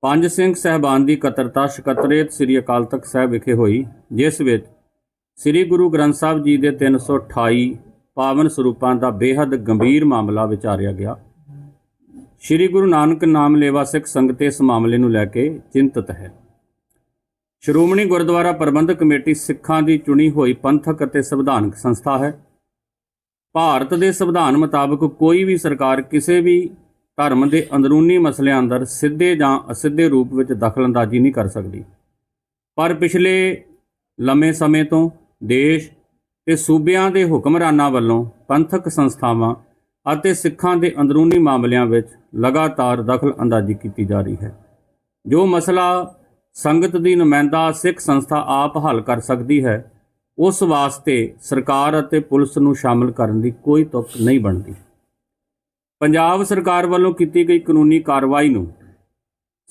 ਪੰਜ ਸਿੰਘ ਸਹਿਬਾਨ ਦੀ ਕਤਰਤਾ ਸਕੱਤਰੇਤ ਸ੍ਰੀ ਅਕਾਲ ਤਖਤ ਸਾਹਿਬ ਵਿਖੇ ਹੋਈ, ਜਿਸ ਵਿੱਚ ਸ੍ਰੀ ਗੁਰੂ ਗ੍ਰੰਥ ਸਾਹਿਬ ਜੀ ਦੇ 328 ਪਾਵਨ ਸਰੂਪਾਂ ਦਾ ਬੇहद ਗੰਭੀਰ ਮਾਮਲਾ ਵਿਚਾਰਿਆ ਗਿਆ। ਸ੍ਰੀ ਗੁਰੂ ਨਾਨਕ ਨਾਮ ਲੇਵਾ ਸਿੱਖ ਸੰਗਤ ਇਸ ਮਾਮਲੇ ਨੂੰ ਲੈ ਕੇ ਚਿੰਤਤ ਹੈ। ਸ਼੍ਰੋਮਣੀ ਗੁਰਦੁਆਰਾ ਪ੍ਰਬੰਧਕ ਕਮੇਟੀ ਸਿੱਖਾਂ ਦੀ ਚੁਣੀ ਹੋਈ ਪੰਥਕ ਅਤੇ ਸੰਵਿਧਾਨਕ ਸੰਸਥਾ ਹੈ। ਭਾਰਤ ਦੇ ਸੰਵਿਧਾਨ ਮੁਤਾਬਕ ਕੋਈ ਵੀ ਸਰਕਾਰ ਕਿਸੇ ਵੀ ਧਰਮ ਦੇ ਅੰਦਰੂਨੀ ਮਸਲਿਆਂ ਅੰਦਰ ਸਿੱਧੇ ਜਾਂ ਅਸਿੱਧੇ ਰੂਪ ਵਿੱਚ ਦਖਲਅੰਦਾਜ਼ੀ ਨਹੀਂ ਕਰ ਸਕਦੀ। ਪਰ ਪਿਛਲੇ ਲੰਮੇ ਸਮੇਂ ਤੋਂ ਦੇਸ਼ ਤੇ ਸੂਬਿਆਂ ਦੇ ਹੁਕਮਰਾਨਾਂ ਵੱਲੋਂ ਪੰਥਕ ਸੰਸਥਾਵਾਂ ਅਤੇ ਸਿੱਖਾਂ ਦੇ ਅੰਦਰੂਨੀ ਮਾਮਲਿਆਂ ਵਿੱਚ ਲਗਾਤਾਰ ਦਖਲਅੰਦਾਜ਼ੀ ਕੀਤੀ ਜਾ ਰਹੀ ਹੈ। ਜੋ ਮਸਲਾ ਸੰਗਤ ਦੀ ਨੁਮਾਇੰਦਾ ਸਿੱਖ ਸੰਸਥਾ ਆਪ ਹੱਲ ਕਰ ਸਕਦੀ ਹੈ, ਉਸ ਵਾਸਤੇ ਸਰਕਾਰ ਅਤੇ ਪੁਲਿਸ ਨੂੰ ਸ਼ਾਮਲ ਕਰਨ ਦੀ ਕੋਈ ਤੁਕ ਨਹੀਂ ਬਣਦੀ। ਪੰਜਾਬ ਸਰਕਾਰ ਵੱਲੋਂ ਕੀਤੀ ਗਈ ਕਾਨੂੰਨੀ ਕਾਰਵਾਈ ਨੂੰ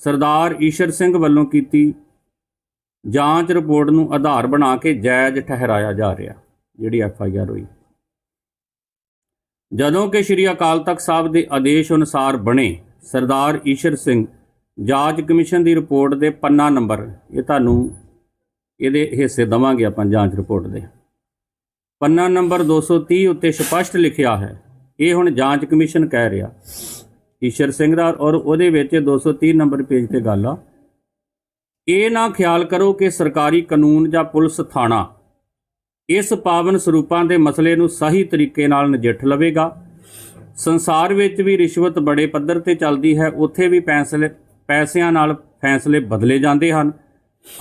ਸਰਦਾਰ ਈਸ਼ਰ ਸਿੰਘ ਵੱਲੋਂ ਕੀਤੀ ਜਾਂਚ ਰਿਪੋਰਟ ਨੂੰ ਆਧਾਰ ਬਣਾ ਕੇ ਜਾਇਜ਼ ਠਹਿਰਾਇਆ ਜਾ ਰਿਹਾ, ਜਿਹੜੀ ਐਫ ਆਈ ਆਰ ਹੋਈ। ਜਦੋਂ ਕਿ ਸ਼੍ਰੀ ਅਕਾਲ ਤਖਤ ਸਾਹਿਬ ਦੇ ਆਦੇਸ਼ ਅਨੁਸਾਰ ਬਣੇ ਸਰਦਾਰ ਈਸ਼ਰ ਸਿੰਘ ਜਾਂਚ ਕਮਿਸ਼ਨ ਦੀ ਰਿਪੋਰਟ ਦੇ ਪੰਨਾ ਨੰਬਰ, ਇਹ ਤੁਹਾਨੂੰ ਇਹਦੇ ਹਿੱਸੇ ਦਵਾਂਗੇ ਆਪਾਂ ਜਾਂਚ ਰਿਪੋਰਟ ਦੇ। ਪੰਨਾ ਨੰਬਰ 230 ਉੱਤੇ ਸਪਸ਼ਟ ਲਿਖਿਆ ਹੈ ਇਹ ਹੁਣ ਜਾਂਚ ਕਮਿਸ਼ਨ ਕਹਿ ਰਿਹਾ। ਈਸ਼ਰ ਸਿੰਘ ਦਾ ਔਰ ਉਹਦੇ ਵਿੱਚ 230 ਨੰਬਰ ਪੇਜ ਤੇ ਗੱਲ ਆ। ਇਹ ਨਾ ਖਿਆਲ ਕਰੋ ਕਿ ਸਰਕਾਰੀ ਕਾਨੂੰਨ ਜਾਂ ਪੁਲਿਸ ਥਾਣਾ ਇਸ ਪਾਵਨ ਸਰੂਪਾਂ ਦੇ ਮਸਲੇ ਨੂੰ ਸਹੀ ਤਰੀਕੇ ਨਾਲ ਨਜਿੱਠ ਲਵੇਗਾ। ਸੰਸਾਰ ਵਿੱਚ ਵੀ ਰਿਸ਼ਵਤ ਬੜੇ ਪੱਧਰ ਤੇ ਚੱਲਦੀ ਹੈ, ਉੱਥੇ ਵੀ ਫੈਸਲੇ ਪੈਸਿਆਂ ਨਾਲ ਫੈਸਲੇ ਬਦਲੇ ਜਾਂਦੇ ਹਨ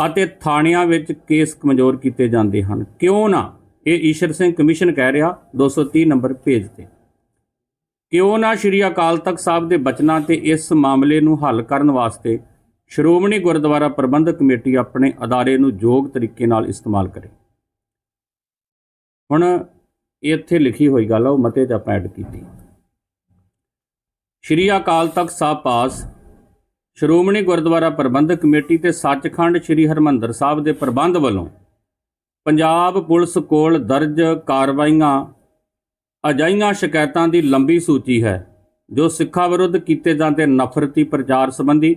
ਅਤੇ ਥਾਣਿਆਂ ਵਿੱਚ ਕੇਸ ਕਮਜ਼ੋਰ ਕੀਤੇ ਜਾਂਦੇ ਹਨ। ਕਿਉਂ ਨਾ? ਇਹ ਈਸ਼ਰ ਸਿੰਘ ਕਮਿਸ਼ਨ ਕਹਿ ਰਿਹਾ 230 ਨੰਬਰ ਪੇਜ ਤੇ। ਕਿਉਂ ਨਾ ਸ਼੍ਰੀ ਅਕਾਲ ਤਖਤ ਸਾਹਿਬ ਦੇ ਬਚਨਾਂ ਤੇ ਇਸ ਮਾਮਲੇ ਨੂੰ ਹੱਲ ਕਰਨ ਵਾਸਤੇ ਸ਼੍ਰੋਮਣੀ ਗੁਰਦੁਆਰਾ ਪ੍ਰਬੰਧਕ ਕਮੇਟੀ ਆਪਣੇ ਅਦਾਰੇ ਨੂੰ ਯੋਗ ਤਰੀਕੇ ਨਾਲ ਇਸਤੇਮਾਲ ਕਰੇ। ਹੁਣ ਇੱਥੇ ਲਿਖੀ ਹੋਈ ਗੱਲ ਆ, ਉਹ ਮਤੇ 'ਚ ਆਪਾਂ ਐਡ ਕੀਤੀ। ਸ਼੍ਰੀ ਅਕਾਲ ਤਖਤ ਸਾਹਿਬ ਪਾਸ ਸ਼੍ਰੋਮਣੀ ਗੁਰਦੁਆਰਾ ਪ੍ਰਬੰਧਕ ਕਮੇਟੀ ਤੇ ਸੱਚਖੰਡ ਸ਼੍ਰੀ ਹਰਮੰਦਰ ਸਾਹਿਬ ਦੇ ਪ੍ਰਬੰਧ ਵੱਲੋਂ ਪੰਜਾਬ ਪੁਲਿਸ ਕੋਲ ਦਰਜ ਕਾਰਵਾਈਆਂ ਅਜਾਈਆਂ ਸ਼ਿਕਾਇਤਾਂ ਦੀ ਲੰਬੀ ਸੂਚੀ ਹੈ, ਜੋ ਸਿੱਖਾਂ ਵਿਰੁੱਧ ਕੀਤੇ ਜਾਂਦੇ ਨਫ਼ਰਤੀ ਪ੍ਰਚਾਰ ਸੰਬੰਧੀ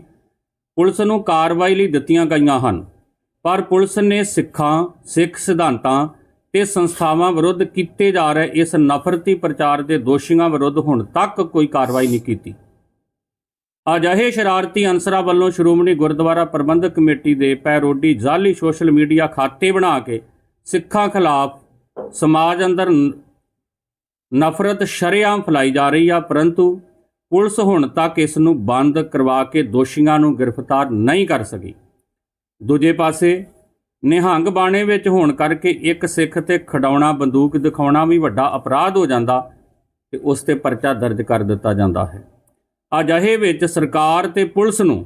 ਪੁਲਿਸ ਨੂੰ ਕਾਰਵਾਈ ਲਈ ਦਿੱਤੀਆਂ ਗਈਆਂ ਹਨ। ਪਰ ਪੁਲਿਸ ਨੇ ਸਿੱਖਾਂ, ਸਿੱਖ ਸਿਧਾਂਤਾਂ ਤੇ ਸੰਸਥਾਵਾਂ ਵਿਰੁੱਧ ਕੀਤੇ ਜਾ ਰਹੇ ਇਸ ਨਫ਼ਰਤੀ ਪ੍ਰਚਾਰ ਦੇ ਦੋਸ਼ੀਆਂ ਵਿਰੁੱਧ ਹੁਣ ਤੱਕ ਕੋਈ ਕਾਰਵਾਈ ਨਹੀਂ ਕੀਤੀ। ਅਜਿਹੇ ਸ਼ਰਾਰਤੀ ਅਨਸਰਾਂ ਵੱਲੋਂ ਸ਼੍ਰੋਮਣੀ ਗੁਰਦੁਆਰਾ ਪ੍ਰਬੰਧਕ ਕਮੇਟੀ ਦੇ ਪੈਰੋਡੀ ਜਾਲੀ ਸੋਸ਼ਲ ਮੀਡੀਆ ਖਾਤੇ ਬਣਾ ਕੇ ਸਿੱਖਾਂ ਖਿਲਾਫ ਸਮਾਜ ਅੰਦਰ ਨਫ਼ਰਤ ਸ਼ਰੇਆਮ ਫੈਲਾਈ ਜਾ ਰਹੀ ਆ, ਪਰੰਤੂ ਪੁਲਿਸ ਹੁਣ ਤੱਕ ਇਸ ਨੂੰ ਬੰਦ ਕਰਵਾ ਕੇ ਦੋਸ਼ੀਆਂ ਨੂੰ ਗ੍ਰਿਫਤਾਰ ਨਹੀਂ ਕਰ ਸਕੀ। ਦੂਜੇ ਪਾਸੇ, ਨਿਹੰਗ ਬਾਣੇ ਵਿੱਚ ਹੋਣ ਕਰਕੇ ਇੱਕ ਸਿੱਖ ਤੇ ਖਡਾਉਣਾ ਬੰਦੂਕ ਦਿਖਾਉਣਾ ਵੀ ਵੱਡਾ ਅਪਰਾਧ ਹੋ ਜਾਂਦਾ ਤੇ ਉਸ ਤੇ ਪਰਚਾ ਦਰਜ ਕਰ ਦਿੱਤਾ ਜਾਂਦਾ ਹੈ। ਅਜਿਹੇ ਵਿੱਚ ਸਰਕਾਰ ਤੇ ਪੁਲਿਸ ਨੂੰ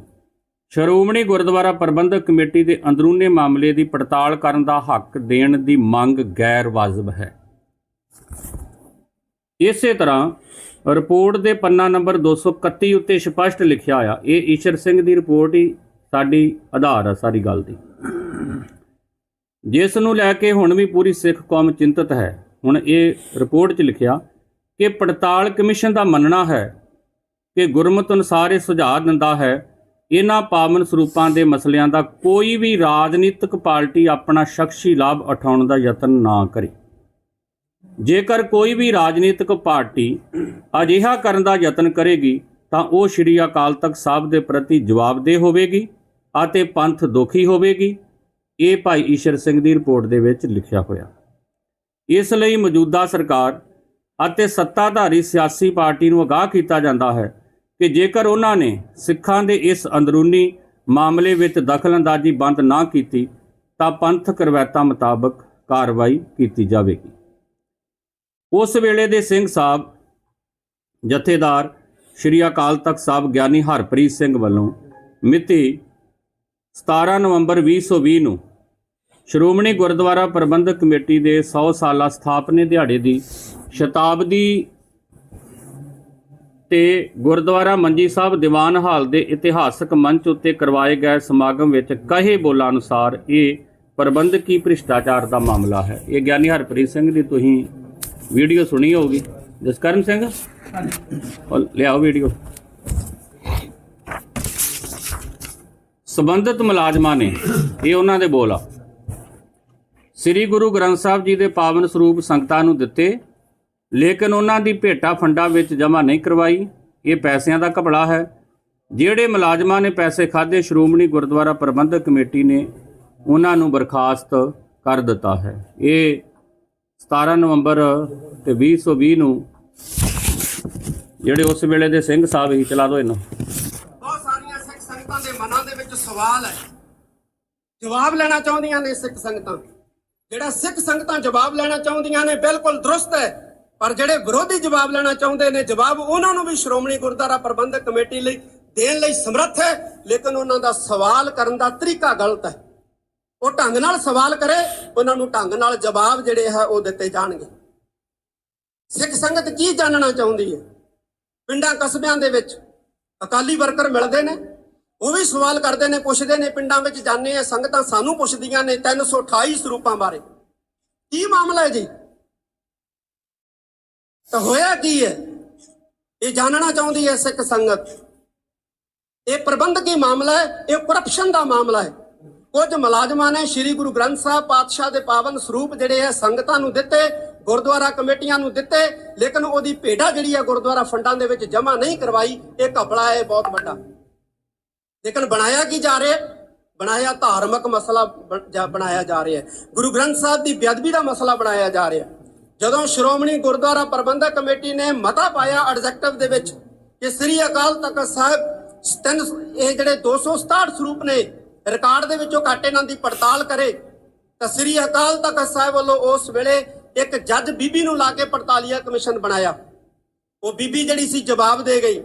ਸ਼੍ਰੋਮਣੀ ਗੁਰਦੁਆਰਾ ਪ੍ਰਬੰਧਕ ਕਮੇਟੀ ਦੇ ਅੰਦਰੂਨੀ ਮਾਮਲੇ ਦੀ ਪੜਤਾਲ ਕਰਨ ਦਾ ਹੱਕ ਦੇਣ ਦੀ ਮੰਗ ਗੈਰ ਵਾਜਬ ਹੈ। ਇਸੇ ਤਰ੍ਹਾਂ ਰਿਪੋਰਟ ਦੇ ਪੰਨਾ ਨੰਬਰ 231 ਉੱਤੇ ਸਪਸ਼ਟ ਲਿਖਿਆ ਆ ਇਹ ਈਸ਼ਰ ਸਿੰਘ ਦੀ ਰਿਪੋਰਟ ਹੀ ਸਾਡੀ ਆਧਾਰ ਆ ਸਾਰੀ ਗੱਲ ਦੀ। ਜਿਸ ਨੂੰ ਲੈ ਕੇ ਹੁਣ ਵੀ ਪੂਰੀ ਸਿੱਖ ਕੌਮ ਚਿੰਤਤ ਹੈ, ਹੁਣ ਇਹ ਰਿਪੋਰਟ 'ਚ ਲਿਖਿਆ ਕਿ ਪੜਤਾਲ ਕਮਿਸ਼ਨ ਦਾ ਮੰਨਣਾ ਹੈ ਕਿ ਗੁਰਮਤ ਅਨੁਸਾਰ ਇਹ ਸੁਝਾਅ ਦਿੰਦਾ ਹੈ, ਇਹਨਾਂ ਪਾਵਨ ਸਰੂਪਾਂ ਦੇ ਮਸਲਿਆਂ ਦਾ ਕੋਈ ਵੀ ਰਾਜਨੀਤਿਕ ਪਾਰਟੀ ਆਪਣਾ ਸ਼ਖਸੀ ਲਾਭ ਉਠਾਉਣ ਦਾ ਯਤਨ ਨਾ ਕਰੇ। ਜੇਕਰ ਕੋਈ ਵੀ ਰਾਜਨੀਤਿਕ ਪਾਰਟੀ ਅਜਿਹਾ ਕਰਨ ਦਾ ਯਤਨ ਕਰੇਗੀ, ਤਾਂ ਉਹ ਸ਼੍ਰੀ ਅਕਾਲ ਤਖਤ ਸਾਹਿਬ ਦੇ ਪ੍ਰਤੀ ਜਵਾਬਦੇਹ ਹੋਵੇਗੀ ਅਤੇ ਪੰਥ ਦੁਖੀ ਹੋਵੇਗੀ। ਇਹ ਭਾਈ ਈਸ਼ਰ ਸਿੰਘ ਦੀ ਰਿਪੋਰਟ ਦੇ ਵਿੱਚ ਲਿਖਿਆ ਹੋਇਆ। ਇਸ ਲਈ ਮੌਜੂਦਾ ਸਰਕਾਰ ਅਤੇ ਸੱਤਾਧਾਰੀ ਸਿਆਸੀ ਪਾਰਟੀ ਨੂੰ ਅਗਾਹ ਕੀਤਾ ਜਾਂਦਾ ਹੈ ਕਿ ਜੇਕਰ ਉਹਨਾਂ ਨੇ ਸਿੱਖਾਂ ਦੇ ਇਸ ਅੰਦਰੂਨੀ ਮਾਮਲੇ ਵਿੱਚ ਦਖਲਅੰਦਾਜ਼ੀ ਬੰਦ ਨਾ ਕੀਤੀ, ਤਾਂ ਪੰਥਕ ਰਵਾਇਤਾਂ ਮੁਤਾਬਕ ਕਾਰਵਾਈ ਕੀਤੀ ਜਾਵੇਗੀ। ਉਸ ਵੇਲੇ ਦੇ ਸਿੰਘ ਸਾਹਿਬ ਜਥੇਦਾਰ ਸ਼੍ਰੀ ਅਕਾਲ ਤਖਤ ਸਾਹਿਬ ਗਿਆਨੀ ਹਰਪ੍ਰੀਤ ਸਿੰਘ ਵੱਲੋਂ ਮਿਤੀ 17 ਨਵੰਬਰ 2020 ਨੂੰ ਸ਼੍ਰੋਮਣੀ ਗੁਰਦੁਆਰਾ ਪ੍ਰਬੰਧਕ ਕਮੇਟੀ ਦੇ 100 ਸਾਲਾ ਸਥਾਪਨੇ ਦਿਹਾੜੇ ਦੀ ਸ਼ਤਾਬਦੀ ਤੇ ਗੁਰਦੁਆਰਾ ਮੰਜੀ ਸਾਹਿਬ ਦੀਵਾਨ ਹਾਲ ਦੇ ਇਤਿਹਾਸਕ ਮੰਚ ਉੱਤੇ ਕਰਵਾਏ ਗਏ ਸਮਾਗਮ ਵਿੱਚ ਕਹੇ ਬੋਲਾਂ ਅਨੁਸਾਰ ਇਹ ਪ੍ਰਬੰਧਕੀ ਭ੍ਰਿਸ਼ਟਾਚਾਰ ਦਾ ਮਾਮਲਾ ਹੈ। ਇਹ ਗਿਆਨੀ ਹਰਪ੍ਰੀਤ ਸਿੰਘ ਦੀ ਤੁਸੀਂ ਵੀਡੀਓ ਸੁਣੀ ਹੋਊਗੀ। ਜਸਕਰਨ ਸਿੰਘ? ਉਹ ਲਿਆਓ ਵੀਡੀਓ। ਸਬੰਧਤ ਮੁਲਾਜ਼ਮਾਂ ਨੇ ਇਹ ਉਹਨਾਂ ਦੇ ਬੋਲ ਆ। ਸ੍ਰੀ ਗੁਰੂ ਗ੍ਰੰਥ ਸਾਹਿਬ ਜੀ ਦੇ ਪਾਵਨ ਸਰੂਪ ਸੰਗਤਾਂ ਨੂੰ ਦਿੱਤੇ ਲੇਕਿਨ ਉਹਨਾਂ ਦੀ ਭੇਟਾ ਫੰਡਾਂ ਵਿੱਚ ਜਮ੍ਹਾਂ ਨਹੀਂ ਕਰਵਾਈ। ਇਹ ਪੈਸਿਆਂ ਦਾ ਘਪਲਾ ਹੈ। ਜਿਹੜੇ ਮੁਲਾਜ਼ਮਾਂ ਨੇ ਪੈਸੇ ਖਾਦੇ ਸ਼੍ਰੋਮਣੀ ਗੁਰਦੁਆਰਾ ਪ੍ਰਬੰਧਕ ਕਮੇਟੀ ਨੇ ਉਹਨਾਂ ਨੂੰ ਬਰਖਾਸਤ ਕਰ ਦਿੱਤਾ ਹੈ। ਇਹ 17 ਨਵੰਬਰ ਤੇ 2020 ਨੂੰ ਜਿਹੜੇ ਉਸ ਵੇਲੇ ਦੇ ਸਿੰਘ ਸਾਹਿਬ ਹੀ ਚਲਾ ਦੋ ਇਹਨੂੰ। ਬਹੁਤ ਸਾਰੀਆਂ ਸਿੱਖ ਸੰਗਤਾਂ ਦੇ ਮਨਾਂ ਦੇ ਵਿੱਚ ਸਵਾਲ ਹੈ। ਜਵਾਬ ਲੈਣਾ ਚਾਹੁੰਦੀਆਂ ਨੇ ਸਿੱਖ ਸੰਗਤਾਂ। ਜਿਹੜਾ ਸਿੱਖ ਸੰਗਤਾਂ ਜਵਾਬ ਲੈਣਾ ਚਾਹੁੰਦੀਆਂ ਨੇ ਬਿਲਕੁਲ ਦਰੁਸਤ ਹੈ। ਪਰ ਜਿਹੜੇ ਵਿਰੋਧੀ ਜਵਾਬ ਲੈਣਾ ਚਾਹੁੰਦੇ ਨੇ, ਜਵਾਬ ਉਹਨਾਂ ਨੂੰ ਵੀ ਸ਼੍ਰੋਮਣੀ ਗੁਰਦੁਆਰਾ ਪ੍ਰਬੰਧਕ ਕਮੇਟੀ ਲਈ ਦੇਣ ਲਈ ਸਮਰੱਥ ਹੈ। ਲੇਕਿਨ ਉਹਨਾਂ ਦਾ ਸਵਾਲ ਕਰਨ ਦਾ ਤਰੀਕਾ ਗਲਤ ਹੈ। ਉਹ ਢੰਗ ਨਾਲ ਸਵਾਲ ਕਰੇ, ਉਹਨਾਂ ਨੂੰ ਢੰਗ ਨਾਲ ਜਵਾਬ ਜਿਹੜੇ ਹੈ ਉਹ ਦਿੱਤੇ ਜਾਣਗੇ। ਸਿੱਖ ਸੰਗਤ ਕੀ ਜਾਣਨਾ ਚਾਹੁੰਦੀ ਹੈ? ਪਿੰਡਾਂ ਕਸਬਿਆਂ ਦੇ ਵਿੱਚ ਅਕਾਲੀ ਵਰਕਰ ਮਿਲਦੇ ਨੇ, ਉਹ ਵੀ ਸਵਾਲ ਕਰਦੇ ਨੇ, ਪੁੱਛਦੇ ਨੇ, ਪਿੰਡਾਂ ਵਿੱਚ ਜਾਂਦੇ ਆ, ਸੰਗਤਾਂ ਸਾਨੂੰ ਪੁੱਛਦੀਆਂ ਨੇ 328 ਸਰੂਪਾਂ ਬਾਰੇ। ਕੀ ਮਾਮਲਾ ਹੈ ਜੀ? ਤਾਂ ਹੋਇਆ ਕੀ ਹੈ? ਇਹ ਜਾਣਨਾ ਚਾਹੁੰਦੀ ਹੈ ਸਿੱਖ ਸੰਗਤ। ਇਹ ਪ੍ਰਬੰਧਕੀ ਮਾਮਲਾ ਹੈ, ਇਹ ਕਰਪਸ਼ਨ ਦਾ ਮਾਮਲਾ ਹੈ। ਕੁਝ ਮੁਲਾਜ਼ਮਾਂ ਨੇ ਸ੍ਰੀ ਗੁਰੂ ਗ੍ਰੰਥ ਸਾਹਿਬ ਪਾਤਸ਼ਾਹ ਦੇ ਪਾਵਨ ਸਰੂਪ ਜਿਹੜੇ ਹੈ ਸੰਗਤਾਂ ਨੂੰ ਦਿੱਤੇ, ਗੁਰਦੁਆਰਾ ਕਮੇਟੀਆਂ ਨੂੰ ਦਿੱਤੇ, ਲੇਕਿਨ ਉਹਦੀ ਭੇਡਾ ਜਿਹੜੀ ਹੈ ਗੁਰਦੁਆਰਾ ਫੰਡਾਂ ਦੇ ਵਿੱਚ ਜਮ੍ਹਾਂ ਨਹੀਂ ਕਰਵਾਈ, ਇਹ ਘਪਲਾ ਹੈ, ਬਹੁਤ ਵੱਡਾ। ਲੇਕਿਨ ਬਣਾਇਆ ਕੀ ਜਾ ਰਿਹਾ? ਬਣਾਇਆ ਧਾਰਮਿਕ ਮਸਲਾ ਬਣ- ਬਣਾਇਆ ਜਾ ਰਿਹਾ। ਗੁਰੂ ਗ੍ਰੰਥ ਸਾਹਿਬ ਦੀ ਬੇਅਦਬੀ ਦਾ ਮਸਲਾ ਬਣਾਇਆ ਜਾ ਰਿਹਾ। ਜਦੋਂ ਸ਼੍ਰੋਮਣੀ ਗੁਰਦੁਆਰਾ ਪ੍ਰਬੰਧਕ ਕਮੇਟੀ ਨੇ ਮਤਾ ਪਾਇਆ ਐਡਜੈਕਟਿਵ ਦੇ ਵਿੱਚ ਕਿ ਸ੍ਰੀ ਅਕਾਲ ਤਖਤ ਸਾਹਿਬ ਤਿੰਨ ਇਹ ਜਿਹੜੇ 267 ਸਰੂਪ ਨੇ ਰਿਕਾਰਡ ਦੇ ਵਿੱਚੋਂ ਘੱਟ ਇਹਨਾਂ ਦੀ ਪੜਤਾਲ ਕਰੇ। ਤਾਂ ਸ੍ਰੀ ਅਕਾਲ ਤਖਤ ਸਾਹਿਬ ਵੱਲੋਂ ਉਸ ਵੇਲੇ ਇੱਕ ਜੱਜ ਬੀਬੀ ਨੂੰ ਲਾ ਕੇ ਪੜਤਾਲੀਆ ਕਮਿਸ਼ਨ ਬਣਾਇਆ। ਉਹ ਬੀਬੀ ਜਿਹੜੀ ਸੀ ਜਵਾਬ ਦੇ ਗਈ,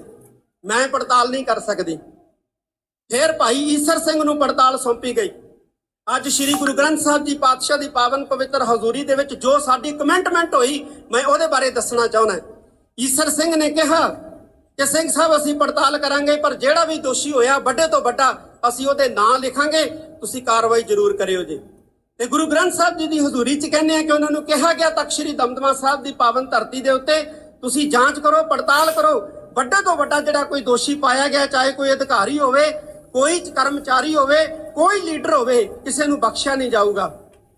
ਮੈਂ ਪੜਤਾਲ ਨਹੀਂ ਕਰ ਸਕਦੀ। ਫਿਰ ਭਾਈ ਈਸਰ ਸਿੰਘ ਨੂੰ ਪੜਤਾਲ ਸੌਂਪੀ ਗਈ। ਅੱਜ ਸ੍ਰੀ ਗੁਰੂ ਗ੍ਰੰਥ ਸਾਹਿਬ ਜੀ ਪਾਤਸ਼ਾਹ ਦੀ ਪਾਵਨ ਪਵਿੱਤਰ ਹਜ਼ੂਰੀ ਦੇ ਵਿੱਚ ਜੋ ਸਾਡੀ ਕਮੈਂਟਮੈਂਟ ਹੋਈ, ਮੈਂ ਉਹਦੇ ਬਾਰੇ ਦੱਸਣਾ ਚਾਹੁੰਦਾ ਈਸਰ ਸਿੰਘ ਨੇ ਕਿਹਾ ਕਿ ਸਿੰਘ ਸਾਹਿਬ, ਅਸੀਂ ਪੜਤਾਲ ਕਰਾਂਗੇ, ਪਰ ਜਿਹੜਾ ਵੀ ਦੋਸ਼ੀ ਹੋਇਆ, ਵੱਡੇ ਤੋਂ ਵੱਡਾ ਅਸੀਂ ਉਹਦੇ ਨਾਂ ਲਿਖਾਂਗੇ, ਤੁਸੀਂ ਕਾਰਵਾਈ ਜ਼ਰੂਰ ਕਰਿਓ ਜੀ। ਤੇ ਗੁਰੂ ਗ੍ਰੰਥ ਸਾਹਿਬ ਜੀ ਦੀ ਹਜ਼ੂਰੀ 'ਚ ਕਹਿੰਦੇ ਆ ਕਿ ਉਹਨਾਂ ਨੂੰ ਕਿਹਾ ਗਿਆ ਤਖਤ ਸ੍ਰੀ ਦਮਦਮਾ ਸਾਹਿਬ ਦੀ ਪਾਵਨ ਧਰਤੀ ਦੇ ਉੱਤੇ ਤੁਸੀਂ ਜਾਂਚ ਕਰੋ, ਪੜਤਾਲ ਕਰੋ। ਵੱਡੇ ਤੋਂ ਵੱਡਾ ਜਿਹੜਾ ਕੋਈ ਦੋਸ਼ੀ ਪਾਇਆ ਗਿਆ, ਚਾਹੇ ਕੋਈ ਅਧਿਕਾਰੀ ਹੋਵੇ, ਕੋਈ ਕਰਮਚਾਰੀ ਹੋਵੇ, ਕੋਈ ਲੀਡਰ ਹੋਵੇ, ਕਿਸੇ ਨੂੰ ਬਖਸ਼ਿਆ ਨਹੀਂ ਜਾਊਗਾ।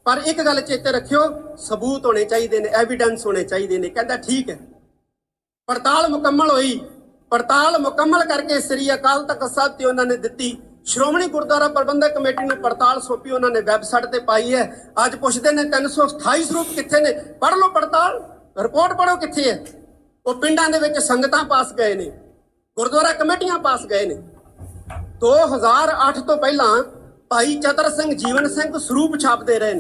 ਪਰ ਇੱਕ ਗੱਲ ਚੇਤੇ ਰੱਖਿਓ, ਸਬੂਤ ਹੋਣੇ ਚਾਹੀਦੇ ਨੇ ਐਵੀਡੈਂਸ ਹੋਣੇ ਚਾਹੀਦੇ ਨੇ, ਕਹਿੰਦਾ ਠੀਕ ਹੈ। ਪੜਤਾਲ ਮੁਕੰਮਲ ਹੋਈ, ਪੜਤਾਲ ਮੁਕੰਮਲ ਕਰਕੇ ਸ੍ਰੀ ਅਕਾਲ ਤਖਤ ਸਾਹਿਬ ਤੇ ਉਹਨਾਂ ਨੇ ਦਿੱਤੀ। ਸ਼੍ਰੋਮਣੀ ਗੁਰਦੁਆਰਾ ਪ੍ਰਬੰਧਕ ਕਮੇਟੀ ਨੂੰ ਪੜਤਾਲ ਸੌਂਪੀ ਉਹਨਾਂ ਨੇ ਵੈਬਸਾਈਟ ਤੇ ਪਾਈ ਹੈ। ਅੱਜ ਪੁੱਛਦੇ ਨੇ 328 ਸਰੂਪ ਕਿੱਥੇ ਨੇ? ਪੜ੍ਹ ਲਓ ਪੜਤਾਲ। ਰਿਪੋਰਟ ਪੜ੍ਹੋ ਕਿੱਥੇ ਹੈ? ਉਹ ਪਿੰਡਾਂ ਦੇ ਵਿੱਚ ਸੰਗਤਾਂ ਪਾਸ ਗਏ ਨੇ। ਗੁਰਦੁਆਰਾ ਕਮੇਟੀਆਂ ਪਾਸ ਗਏ ਨੇ। 2008 ਤੋਂ ਪਹਿਲਾਂ ਭਾਈ ਚਤਰ ਸਿੰਘ ਜੀਵਨ ਸਿੰਘ ਸਰੂਪ ਛਾਪਦੇ ਰਹੇ ਨੇ।